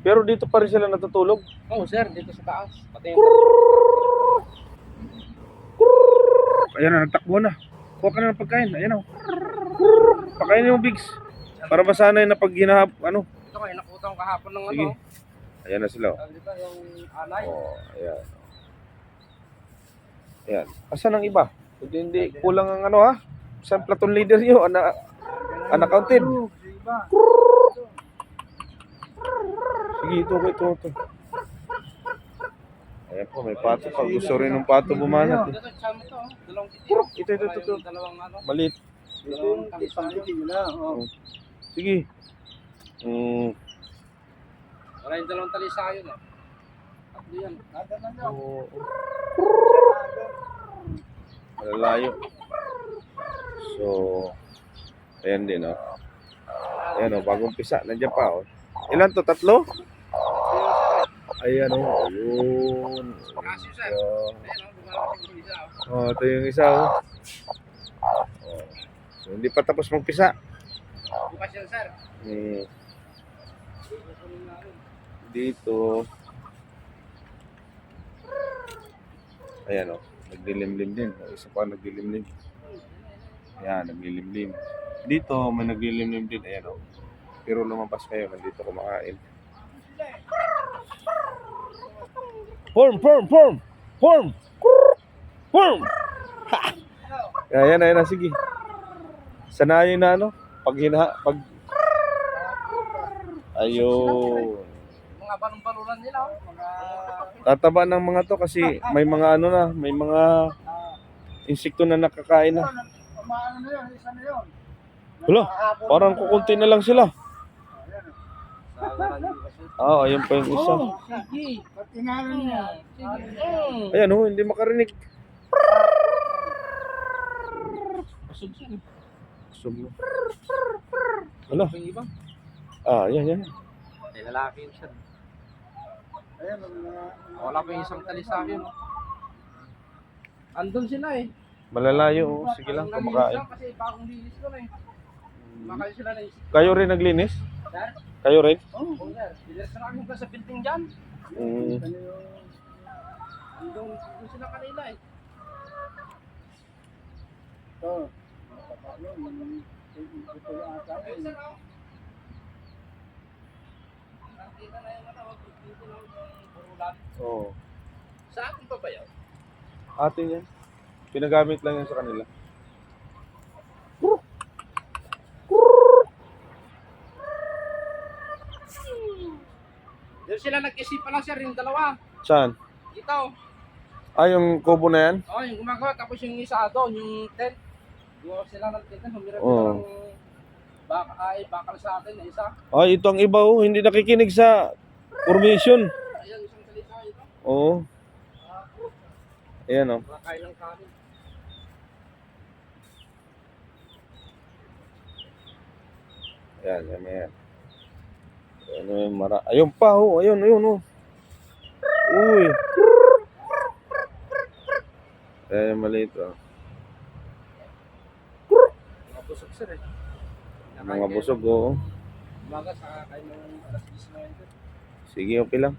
Pero dito pa rin sila natutulog. Oo, sir, dito sa taas. Pati Ayan na, nagtakbo na. Kuha ka na ng pagkain. Ayan o. Pakainin mo, Bigs. Para masanay na pag hinahap, ano. ito kayo, nakutang kahapon ng Sige. ano. Ayan na sila. oh. Tawag dito, yung alay. Oh, ayan. Ayan. Asan ang iba? Hindi, hindi. Kulang ang ano ha? Saan platoon leader nyo? Ana, unaccounted. Sige, ito, ito, ito. Ayan po, may pato pa. Gusto rin ng pato bumanat. Eh. Ito, ito, ito, ito. Maliit. Sige. Mm. Wala yung dalawang talisay yun eh. Tatlo yan. Oo. Malalayo. So, ayan din, oh. Ayan, oh, bagong pisa. Nandiyan pa, oh. Ilan to? Tatlo? Ayan, oh. Ayun. Oh, oh. oh, ito yung isa, oh. Oh. So, hindi pa tapos magpisa. Bukas yan, sir. Hmm. Dito. Ayan, oh. Naglilimlim din. Isa pa naglilimlim. Ayan, naglilimlim. Dito, may naglilimlim din. Ayan, oh. Pero lumabas kayo. Nandito kumakain. Form, form, form! Form! Form! Ha! Ayan, ayan na. Sige. Sanayin na, ano? Pag hina... Pag... Ayun. Mga balong-balulan nila. oh. Mga... Tataba ng mga to kasi may mga ano na, may mga insekto na nakakain na. Maano na yun, isa na yun. Wala, parang kukunti na lang sila. Kasi. Ah, ayun pa yung isa. Ayan oh, hindi makarinig. Wala. Yung iba. Ah, yan, yan. Ay, lalaki yun siya. Wala pa yung isang talisay yun. oh. Andun sila eh. Malalayo oh. Sige lang, Ang kumakain. lang Kasi bagong linis ko na eh. Kumakain sila na isip. Kayo rin naglinis? Sir? Kayo rin? Oo, oh, sir. Dilas na kami sa building dyan. Mm. Andun sila kanila eh. Ayun, sir. Nakita na yung dito lang yung burulan. Oh. Sa akin pa ba yun? Atin yan. Pinagamit lang yan sa kanila. Sila nag-isipan lang sir, yung dalawa. Saan? Dito. Ah, yung kubo na yan? Oh, yung gumagawa. Tapos yung isa doon, yung tent. Gumawa sila ng tent. Humirap Oo. sila ng baka, ay, bakal sa atin na isa. Ay, ito ang iba oh. Hindi nakikinig sa formation. Ayan, isang salita ito. Oo. Ayan oh. Makain ng kanin. Ayan, yan, yan. Ano yung mara... Ayun pa, oh. Ayun, ayun, oh. Uy. Ayan, yung maliit, oh. Mga busog sir eh. Mga busog, oh. Umaga sa kain ng alas 10 na. Sige, okay lang.